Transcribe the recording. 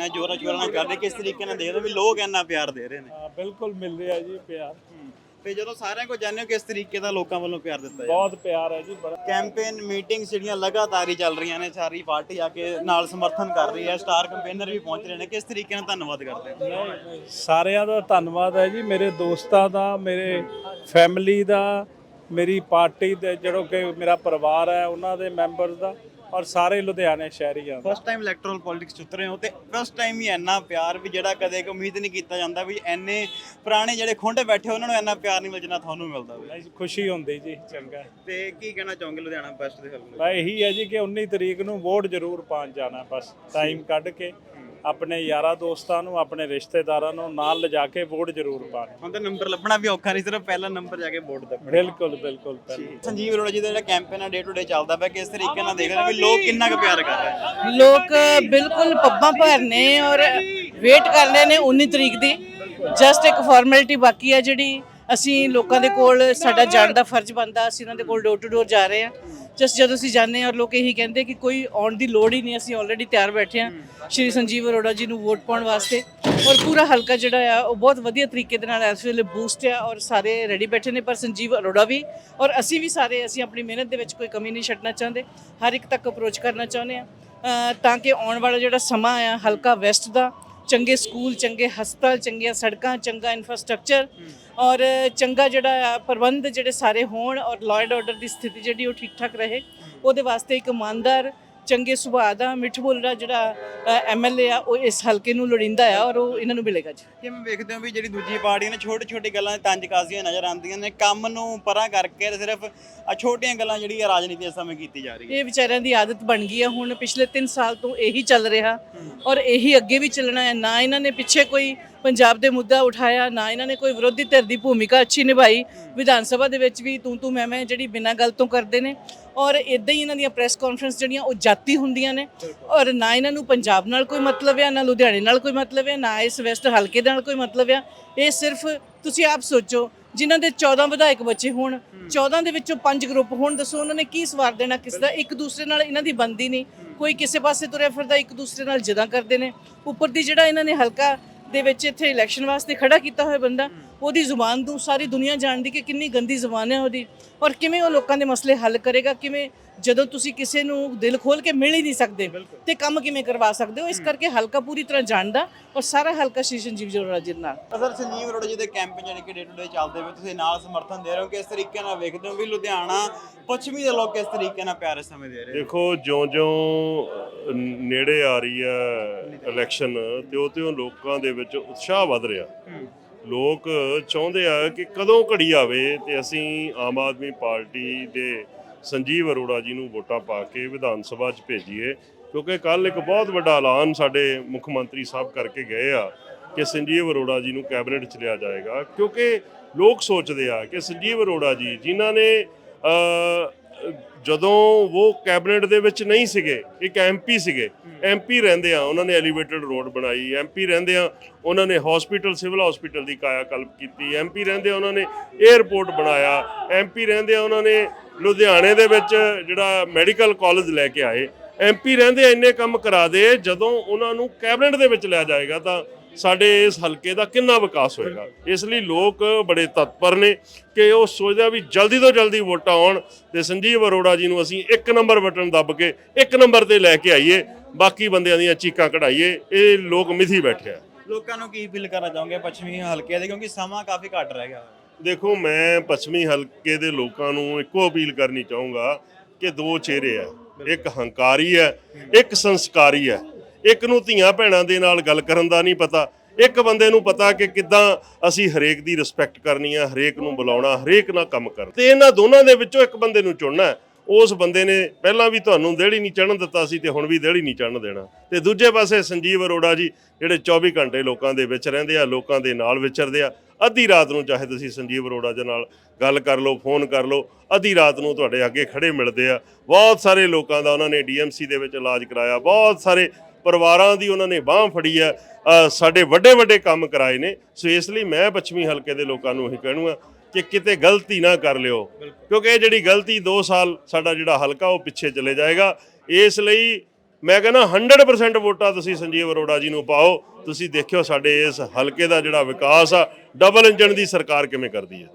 ਹੈ ਜੋਰਾਂ ਸ਼ੋਰਾਂ ਨਾਲ ਰਹੀ ਕਿਸ ਤਰੀਕੇ ਨਾਲ ਦੇਖਦੇ ਹੋ ਵੀ ਲੋਕ ਇੰਨਾ ਪਿਆਰ ਦੇ ਰਹੇ ਨੇ? ਹਾਂ ਬਿਲਕੁਲ ਮਿਲ ਰਿਹਾ ਜੀ ਪਿਆਰ। ਤੇ ਜਦੋਂ ਸਾਰਿਆਂ ਕੋ ਜਾਣਦੇ ਹੋ ਕਿਸ ਤਰੀਕੇ ਦਾ ਲੋਕਾਂ ਵੱਲੋਂ ਪਿਆਰ ਦਿੱਤਾ ਜਾਂਦਾ? ਬਹੁਤ ਪਿਆਰ ਹੈ ਜੀ ਬੜਾ। ਕੈਂਪੇਨ ਮੀਟਿੰਗਸ ਜਿਹੜੀਆਂ ਲਗਾਤਾਰ ਹੀ ਚੱਲ ਰਹੀਆਂ ਨੇ ਸਾਰੀ ਪਾਰਟੀ ਆ ਕੇ ਨਾਲ ਸਮਰਥਨ ਕਰ ਰਹੀ ਹੈ ਸਟਾਰ ਕੰਪੇਨਰ ਵੀ ਪਹੁੰਚ ਰਹੇ ਨੇ ਕਿਸ ਤਰੀਕੇ ਨਾਲ ਧੰਨਵਾਦ ਕਰਦੇ ਹੋ? ਸਾਰਿਆਂ ਦਾ ਧੰਨਵਾਦ ਹੈ ਜੀ ਮੇਰੇ ਦੋਸਤਾਂ ਦਾ ਮੇਰੇ ਫੈਮਿਲੀ ਦਾ ਮੇਰੀ ਪਾਰਟੀ ਦੇ ਜਿਹੜੋ ਕਿ ਮੇਰਾ ਪਰਿਵਾਰ ਹੈ ਉਹਨਾਂ ਦੇ ਮੈਂਬਰਸ ਦਾ। ਔਰ ਸਾਰੇ ਲੁਧਿਆਣੇ ਸ਼ਹਿਰੀਆਂ ਦਾ ਫਸਟ ਟਾਈਮ ਇਲੈਕਟਰਲ ਪੋਲਿਟਿਕਸ ਚ ਉਤਰੇ ਹੋ ਤੇ ਫਸਟ ਟਾਈਮ ਹੀ ਇੰਨਾ ਪਿਆਰ ਵੀ ਜਿਹੜਾ ਕਦੇ ਕੋਈ ਉਮੀਦ ਨਹੀਂ ਕੀਤਾ ਜਾਂਦਾ ਵੀ ਐਨੇ ਪੁਰਾਣੇ ਜਿਹੜੇ ਖੁੰਡੇ ਬੈਠੇ ਉਹਨਾਂ ਨੂੰ ਇੰਨਾ ਪਿਆਰ ਨਹੀਂ ਮਿਲ ਜਿੰਨਾ ਤੁਹਾਨੂੰ ਮਿਲਦਾ ਨਹੀਂ, ਖੁਸ਼ੀ ਹੁੰਦੀ ਜੀ ਚੰਗਾ। ਤੇ ਕੀ ਕਹਿਣਾ ਚਾਹੋਗੇ ਲੁਧਿਆਣਾ ਬੈਸਟ ਦੇ ਹੱਲ ਬਸ ਇਹੀ ਹੈ ਜੀ ਕਿ 19 ਤਰੀਕ ਨੂੰ ਵੋਟ ਜ਼ਰੂਰ ਪਾਉਣ ਜਾਣਾ ਬਸ ਟਾਈਮ ਕੱਢ ਕੇ। ਆਪਣੇ ਯਾਰਾਂ ਦੋਸਤਾਂ ਨੂੰ ਆਪਣੇ ਰਿਸ਼ਤੇਦਾਰਾਂ ਨੂੰ ਨਾਲ ਲਿਜਾ ਕੇ ਵੋਟ ਜ਼ਰੂਰ ਪਾਉਣ। ਹੁਣ ਤਾਂ ਨੰਬਰ ਲੱਭਣਾ ਵੀ ਔਖਾ ਨਹੀਂ ਸਿਰਫ ਪਹਿਲਾ ਨੰਬਰ ਜਾ ਕੇ ਵੋਟ ਦਾ ਬਿਲਕੁਲ ਬਿਲਕੁਲ ਬਿਲਕੁਲ। ਸੰਜੀਵ ਅਰੋੜਾ ਜੀ ਦਾ ਜਿਹੜਾ ਕੈਂਪੇਨ ਆ ਡੇ ਟੂ ਡੇ ਚੱਲਦਾ ਪਿਆ ਕਿਸ ਤਰੀਕੇ ਨਾਲ ਦੇਖ ਰਹੇ ਵੀ ਲੋਕ ਕਿੰਨਾ ਕੁ ਪਿਆਰ ਕਰ ਰਹੇ ਲੋਕ ਬਿਲਕੁਲ ਪੱਬਾਂ ਭਰਨੇ ਔਰ ਵੇਟ ਕਰ ਰਹੇ ਨੇ 19 ਤਰੀਕ ਦੀ। ਜਸਟ ਇੱਕ ਫਾਰਮੈਲਿਟੀ ਬਾਕੀ ਹੈ ਜਿਹੜੀ ਅਸੀਂ ਲੋਕਾਂ ਦੇ ਕੋਲ ਸਾਡਾ ਜਾਣ ਦਾ ਫਰਜ਼ ਬਣਦਾ ਅਸੀਂ ਉਹਨਾਂ ਦੇ ਕੋਲ ਡੋਰ ਟੂ ਡੋਰ ਜਾ ਰਹੇ ਹਾਂ। ਜਸਟ ਜਦੋਂ ਅਸੀਂ ਜਾਂਦੇ ਹਾਂ ਔਰ ਲੋਕ ਇਹੀ ਕਹਿੰਦੇ ਕਿ ਕੋਈ ਆਉਣ ਦੀ ਲੋੜ ਹੀ ਨਹੀਂ ਅਸੀਂ ਆਲਰੇਡੀ ਤਿਆਰ ਬੈਠੇ ਹਾਂ। ਸ਼੍ਰੀ ਸੰਜੀਵ ਅਰੋੜਾ ਜੀ ਨੂੰ ਵੋਟ ਪਾਉਣ ਵਾਸਤੇ। ਔਰ ਪੂਰਾ ਹਲਕਾ ਜਿਹੜਾ ਆ ਉਹ ਬਹੁਤ ਵਧੀਆ ਤਰੀਕੇ ਦੇ ਨਾਲ ਇਸ ਵੇਲੇ ਬੂਸਟ ਆ ਔਰ ਸਾਰੇ ਰੈਡੀ ਬੈਠੇ ਨੇ ਪਰ ਸੰਜੀਵ ਅਰੋੜਾ ਵੀ। ਔਰ ਅਸੀਂ ਵੀ ਸਾਰੇ ਅਸੀਂ ਆਪਣੀ ਮਿਹਨਤ ਦੇ ਵਿੱਚ ਕੋਈ ਕਮੀ ਨਹੀਂ ਛੱਡਣਾ ਚਾਹੁੰਦੇ। ਹਰ ਇੱਕ ਤੱਕ ਅਪਰੋਚ ਕਰਨਾ ਚਾਹੁੰਦੇ ਆ ਤਾਂ ਕਿ ਆਉਣ ਵਾਲਾ ਜਿਹੜਾ ਸਮਾਂ ਆ ਹਲਕਾ ਵੈਸਟ ਦਾ ਚੰਗੇ ਸਕੂਲ, ਚੰਗੇ ਹਸਪਤਾਲ, ਚੰਗੀਆਂ ਸੜਕਾਂ, ਚੰਗਾ ਇਨਫਰਾਸਟ੍ਰਕਚਰ ਔਰ ਚੰਗਾ ਜਿਹੜਾ ਪ੍ਰਬੰਧ ਜਿਹੜੇ ਸਾਰੇ ਹੋਣ ਔਰ ਲਾਅ ਐਂਡ ਆਰਡਰ ਦੀ ਸਥਿਤੀ ਜਿਹੜੀ ਉਹ ਠੀਕ ਠਾਕ ਰਹੇ, ਉਹਦੇ ਵਾਸਤੇ ਇੱਕ ਇਮਾਨਦਾਰ ਚੰਗੇ ਸੁਭਾਅ ਦਾ ਮਿੱਠ ਬੋਲਦਾ ਜਿਹੜਾ ਐਮਐਲਏ ਆ ਉਹ ਇਸ ਹਲਕੇ ਨੂੰ ਲੋੜੀਂਦਾ ਆ ਔਰ ਉਹ ਇਹਨਾਂ ਨੂੰ ਮਿਲੇਗਾ ਜੀ। ਕਿਵੇਂ ਵੇਖਦੇ ਹੋ ਵੀ ਜਿਹੜੀ ਦੂਜੀ ਪਾਰਟੀ ਨੇ ਛੋਟੀ ਛੋਟੀ ਗੱਲਾਂ 'ਤੇ ਤੰਜ ਕਾਜ਼ੀਆਂ ਨਜ਼ਰ ਆਉਂਦੀਆਂ ਨੇ ਕੰਮ ਨੂੰ ਪਰਾਂ ਕਰਕੇ ਸਿਰਫ ਆਹ ਛੋਟੀਆਂ ਗੱਲਾਂ ਜਿਹੜੀ ਆ ਰਾਜਨੀਤੀ ਇਸ ਸਮੇਂ ਕੀਤੀ ਜਾ ਰਹੀ ਹੈ ਇਹ ਵਿਚਾਰਿਆਂ ਦੀ ਆਦਤ ਬਣ ਗਈ ਹੈ ਹੁਣ ਪਿਛਲੇ 3 ਸਾਲ ਤੋਂ ਇਹੀ ਚੱਲ ਰਿਹਾ ਔਰ ਇਹੀ ਅੱਗੇ ਵੀ ਚੱਲਣਾ ਹੈ ਨਾ ਇਹਨਾਂ ਨੇ ਪਿੱਛੇ ਕੋਈ ਪੰਜਾਬ ਦੇ ਮੁੱਦਾ ਉਠਾਇਆ ਨਾ ਇਹਨਾਂ ਨੇ ਕੋਈ ਵਿਰੋਧੀ ਧਿਰ ਦੀ ਭੂਮਿਕਾ ਅੱਛੀ ਨਿਭਾਈ। ਵਿਧਾਨ ਸਭਾ ਦੇ ਵਿੱਚ ਵੀ ਤੂੰ ਤੂੰ ਮੈਂ ਮੈਂ ਜਿਹੜੀ ਬਿਨਾਂ ਗੱਲ ਤੋਂ ਕਰਦੇ ਨੇ। ਔਰ ਇਦਾਂ ਹੀ ਇਹਨਾਂ ਦੀਆਂ ਪ੍ਰੈਸ ਕਾਨਫਰੰਸ ਜਿਹੜੀਆਂ ਉਹ ਜਾਤੀ ਹੁੰਦੀਆਂ ਨੇ। ਔਰ ਨਾ ਇਹਨਾਂ ਨੂੰ ਪੰਜਾਬ ਨਾਲ ਕੋਈ ਮਤਲਬ ਹੈ ਨਾ ਲੁਧਿਆਣੇ ਨਾਲ ਕੋਈ ਮਤਲਬ ਹੈ ਨਾ ਇਸ ਵੈਸਟ ਹਲਕੇ ਨਾਲ ਕੋਈ ਮਤਲਬ ਹੈ ਇਹ ਸਿਰਫ ਤੁਸੀਂ ਆਪ ਸੋਚੋ ਜਿਨ੍ਹਾਂ ਦੇ 14 ਵਿਧਾਇਕ ਬੱਚੇ ਹੋਣ 14 ਦੇ ਵਿੱਚੋਂ 5 ਗਰੁੱਪ ਹੋਣ ਦੱਸੋ ਉਹਨਾਂ ਨੇ ਕੀ ਸਵਾਰ ਦੇਣਾ ਕਿਸ ਦਾ? ਇੱਕ ਦੂਸਰੇ ਨਾਲ ਇਹਨਾਂ ਦੀ ਬੰਦੀ ਨਹੀਂ। ਕੋਈ ਕਿਸੇ ਪਾਸੇ ਤੁਰਿਆ ਫਿਰਦਾ ਇੱਕ ਦੂਸਰੇ ਨਾਲ ਜਦਾਂ ਕਰਦੇ ਨੇ। ਉੱਪਰ ਦੀ ਜਿਹੜਾ ਇਹਨਾਂ ਨੇ ਹਲਕਾ ਦੇ ਵਿੱਚ ਇੱਥੇ ਇਲੈਕਸ਼ਨ ਵਾਸਤੇ ਖੜਾ ਕੀਤਾ ਹੋਇਆ ਬੰਦਾ, ਉਹਦੀ ਜ਼ੁਬਾਨ ਨੂੰ ਸਾਰੀ ਦੁਨੀਆ ਜਾਣਦੀ ਕਿ ਕਿੰਨੀ ਗੰਦੀ ਜ਼ੁਬਾਨ ਹੈ ਉਹਦੀ। ਔਰ ਕਿਵੇਂ ਉਹ ਲੋਕਾਂ ਦੇ ਮਸਲੇ ਹੱਲ ਕਰੇਗਾ, ਕਿਵੇਂ ਜਦੋਂ ਤੁਸੀਂ ਕਿਸੇ ਨੂੰ ਦਿਲ ਖੋਲ ਕੇ ਮਿਲ ਹੀ ਨਹੀਂ ਸਕਦੇ ਤੇ ਕੰਮ ਕਿਵੇਂ ਕਰਵਾ ਸਕਦੇ ਹੋ? ਇਸ ਕਰਕੇ ਹਲਕਾ ਪੂਰੀ ਤਰ੍ਹਾਂ ਜਾਣਦਾ ਔਰ ਸਾਰਾ ਹਲਕਾ ਸ਼੍ਰੀ ਸੰਜੀਵ ਜੋੜਾ ਜੀ ਨਾਲ। ਅਸਰ ਸੰਜੀਵ ਅਰੋੜਾ ਜੀ ਦੇ ਕੈਂਪੇਨ ਜਿਹੜੇ ਕਿ ਡੇ ਟੂ ਡੇ ਚੱਲਦੇ ਪਏ ਤੁਸੀਂ ਨਾਲ ਸਮਰਥਨ ਦੇ ਰਹੇ ਹੋ ਕਿਸ ਤਰੀਕੇ ਨਾਲ ਵੇਖਦੇ ਹੋ ਵੀ ਲੁਧਿਆਣਾ ਪੱਛਮੀ ਦੇ ਲੋਕ ਕਿਸ ਤਰੀਕੇ ਨਾਲ ਪਿਆਰ ਸਮੇਂ ਦੇ ਰਹੇ ਦੇਖੋ ਜਿਉਂ-ਜਿਉਂ ਨੇੜੇ ਆ ਰਹੀ ਹੈ ਇਲੈਕਸ਼ਨ ਤਿਉਂ-ਤਿਉਂ ਲੋਕਾਂ ਦੇ ਵਿੱਚ ਉਤਸ਼ਾਹ ਵੱਧ ਰਿਹਾ। ਲੋਕ ਚਾਹੁੰਦੇ ਆ ਕਿ ਕਦੋਂ ਘੜੀ ਆਵੇ ਤੇ ਅਸੀਂ ਆਮ ਆਦਮੀ ਪਾਰਟੀ ਦੇ ਸੰਜੀਵ ਅਰੋੜਾ ਜੀ ਨੂੰ ਵੋਟਾਂ ਪਾ ਕੇ ਵਿਧਾਨ ਸਭਾ 'ਚ ਭੇਜੀਏ, ਕਿਉਂਕਿ ਕੱਲ ਇੱਕ ਬਹੁਤ ਵੱਡਾ ਐਲਾਨ ਸਾਡੇ ਮੁੱਖ ਮੰਤਰੀ ਸਾਹਿਬ ਕਰਕੇ ਗਏ ਆ ਕਿ ਸੰਜੀਵ ਅਰੋੜਾ ਜੀ ਨੂੰ ਕੈਬਨਿਟ 'ਚ ਲਿਆ ਜਾਏਗਾ। ਕਿਉਂਕਿ ਲੋਕ ਸੋਚਦੇ ਆ ਕਿ ਸੰਜੀਵ ਅਰੋੜਾ ਜੀ, ਜਿਨ੍ਹਾਂ ਨੇ ਜਦੋਂ ਉਹ ਕੈਬਨਿਟ ਦੇ ਵਿੱਚ ਨਹੀਂ ਸੀਗੇ, ਇੱਕ ਐਮਪੀ ਸੀਗੇ ਐਮਪੀ ਰਹਿੰਦੇ ਆ, ਉਹਨਾਂ ਨੇ ਐਲੀਵੇਟਡ ਰੋਡ ਬਣਾਈ ਐਮਪੀ ਰਹਿੰਦੇ ਆ, ਉਹਨਾਂ ਨੇ ਹਸਪੀਟਲ, ਸਿਵਲ ਹਸਪੀਟਲ ਦੀ ਕਾਇਆ ਕਲਪ ਕੀਤੀ ਐਮਪੀ ਰਹਿੰਦੇ ਆ, ਉਹਨਾਂ ਨੇ 에ਅਰਪੋਰਟ ਬਣਾਇਆ ਐਮਪੀ ਰਹਿੰਦੇ ਆ, ਉਹਨਾਂ ਨੇ ਲੁਧਿਆਣੇ ਦੇ ਵਿੱਚ ਜਿਹੜਾ ਮੈਡੀਕਲ ਕਾਲਜ ਲੈ ਕੇ ਆਏ ਐਮਪੀ ਰਹਿੰਦੇ ਇੰਨੇ ਕੰਮ ਕਰਾ ਦੇ, ਜਦੋਂ ਉਹਨਾਂ ਨੂੰ ਕੈਬਨਿਟ ਦੇ ਵਿੱਚ ਲਿਆ ਜਾਏਗਾ ਤਾਂ ਸਾਡੇ ਇਸ ਹਲਕੇ ਦਾ ਕਿੰਨਾ ਵਿਕਾਸ ਹੋਏਗਾ? ਇਸ ਲਈ ਲੋਕ ਬੜੇ ਤਤਪਰ ਨੇ ਕਿ ਉਹ ਸੋਚਦੇ ਵੀ ਜਲਦੀ ਤੋਂ ਜਲਦੀ ਵੋਟਾਂ ਆਉਣ ਤੇ ਸੰਜੀਵ ਅਰੋੜਾ ਜੀ ਨੂੰ ਅਸੀਂ ਇੱਕ ਨੰਬਰ ਬਟਨ ਦੱਬ ਕੇ ਇੱਕ ਨੰਬਰ ਤੇ ਲੈ ਕੇ ਆਈਏ ਬਾਕੀ ਬੰਦਿਆਂ ਦੀਆਂ ਚੀਕਾਂ ਕਢਾਈਏ ਇਹ ਲੋਕ ਮਿਥੀ ਬੈਠੇ ਆ। ਲੋਕਾਂ ਨੂੰ ਕੀ ਅਪੀਲ ਕਰਨਾ ਚਾਹੋਗੇ ਪੱਛਮੀ ਹਲਕੇ ਦੇ? ਕਿਉਂਕਿ ਸਮਾਂ ਕਾਫੀ ਘੱਟ ਰਹਿ ਗਿਆ। ਦੇਖੋ ਮੈਂ ਪੱਛਮੀ ਹਲਕੇ ਦੇ ਲੋਕਾਂ ਨੂੰ ਇੱਕੋ ਅਪੀਲ ਕਰਨੀ ਚਾਹੂੰਗਾ ਕਿ ਦੋ ਚਿਹਰੇ ਆ। ਇੱਕ ਹੰਕਾਰੀ ਹੈ ਇੱਕ ਸੰਸਕਾਰੀ ਹੈ। ਇੱਕ ਨੂੰ ਧੀਆਂ ਭੈਣਾਂ ਦੇ ਨਾਲ ਗੱਲ ਕਰਨ ਦਾ ਨਹੀਂ ਪਤਾ, ਇੱਕ ਬੰਦੇ ਨੂੰ ਪਤਾ ਕਿ ਕਿੱਦਾਂ ਅਸੀਂ ਹਰੇਕ ਦੀ ਰਿਸਪੈਕਟ ਕਰਨੀ ਆ, ਹਰੇਕ ਨੂੰ ਬੁਲਾਉਣਾ, ਹਰੇਕ ਨਾਲ ਕੰਮ ਕਰਨਾ। ਤੇ ਇਹਨਾਂ ਦੋਨਾਂ ਦੇ ਵਿੱਚੋਂ ਇੱਕ ਬੰਦੇ ਨੂੰ ਚੁਣਨਾ ਉਸ ਬੰਦੇ ਨੇ ਪਹਿਲਾਂ ਵੀ ਤੁਹਾਨੂੰ ਦੇਹੜੀ ਨਹੀਂ ਚੜਨ ਦਿੱਤਾ ਸੀ ਤੇ ਹੁਣ ਵੀ ਦੇੜੀ ਨਹੀਂ ਚੜਨ ਦੇਣਾ। ਤੇ ਦੂਜੇ ਪਾਸੇ ਸੰਜੀਵ ਅਰੋੜਾ ਜੀ, ਜਿਹੜੇ 24 ਘੰਟੇ ਲੋਕਾਂ ਦੇ ਵਿੱਚ ਰਹਿੰਦੇ ਆ, ਲੋਕਾਂ ਦੇ ਨਾਲ ਵਿਚਰਦੇ ਆ, ਅੱਧੀ ਰਾਤ ਨੂੰ ਚਾਹੇ ਤੁਸੀਂ ਸੰਜੀਵ ਅਰੋੜਾ ਦੇ ਨਾਲ ਗੱਲ ਕਰ ਲਓ, ਫੋਨ ਕਰ ਲਓ, ਅੱਧੀ ਰਾਤ ਨੂੰ ਤੁਹਾਡੇ ਅੱਗੇ ਖੜੇ ਮਿਲਦੇ ਆ। ਬਹੁਤ ਸਾਰੇ ਲੋਕਾਂ ਦਾ ਉਹਨਾਂ ਨੇ ਡੀਐਮਸੀ ਦੇ ਵਿੱਚ ਇਲਾਜ ਕਰਾਇਆ, ਬਹੁਤ ਸਾਰੇ ਪਰਿਵਾਰਾਂ ਦੀ ਉਹਨਾਂ ਨੇ ਬਾਹ ਫੜੀ ਆ ਸਾਡੇ ਵੱਡੇ ਵੱਡੇ ਕੰਮ ਕਰਾਏ ਨੇ। ਸੋ ਇਸ ਲਈ ਮੈਂ ਪੱਛਮੀ ਹਲਕੇ ਦੇ ਲੋਕਾਂ ਨੂੰ ਇਹ ਕਹਿਣੂਗਾ ਕਿ ਕਿਤੇ ਗਲਤੀ ਨਾ ਕਰ ਲਿਓ। ਕਿਉਂਕਿ ਇਹ ਜਿਹੜੀ ਗਲਤੀ 2 ਸਾਲ ਸਾਡਾ ਜਿਹੜਾ ਹਲਕਾ ਉਹ ਪਿੱਛੇ ਚਲੇ ਜਾਏਗਾ। ਇਸ ਲਈ ਮੈਂ ਕਹਿੰਦਾ 100% ਵੋਟਾਂ ਤੁਸੀਂ ਸੰਜੀਵ ਅਰੋੜਾ ਜੀ ਨੂੰ ਪਾਓ। ਤੁਸੀਂ ਦੇਖਿਓ ਸਾਡੇ ਇਸ ਹਲਕੇ ਦਾ ਜਿਹੜਾ ਵਿਕਾਸ ਆ ਡਬਲ ਇੰਜਨ ਦੀ ਸਰਕਾਰ ਕਿਵੇਂ ਕਰਦੀ ਹੈ।